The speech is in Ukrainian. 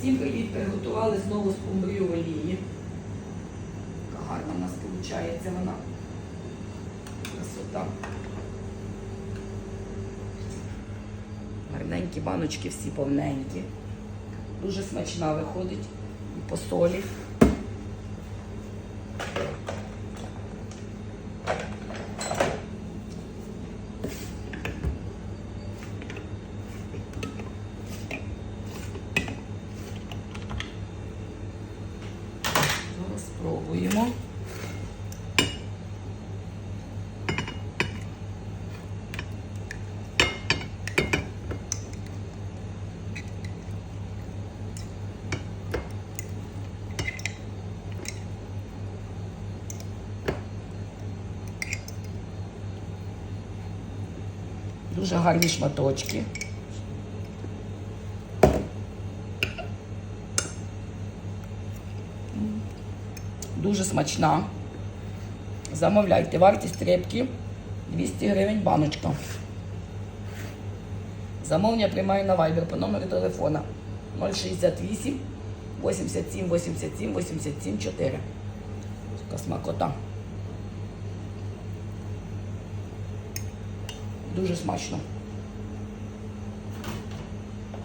Всім привіт! Приготували знову скумбрію в олії. Яка гарна у нас виходить вона. Красота. Гарненькі баночки всі повненькі. Дуже смачна виходить. І по солі. Спробуємо. Дуже гарні шматочки. Дуже смачна. Замовляйте. Вартість рибки 200 гривень баночка. Замовлення приймаю на Viber по номеру телефона 068 87 87 87 4. Така смакота. Дуже смачно.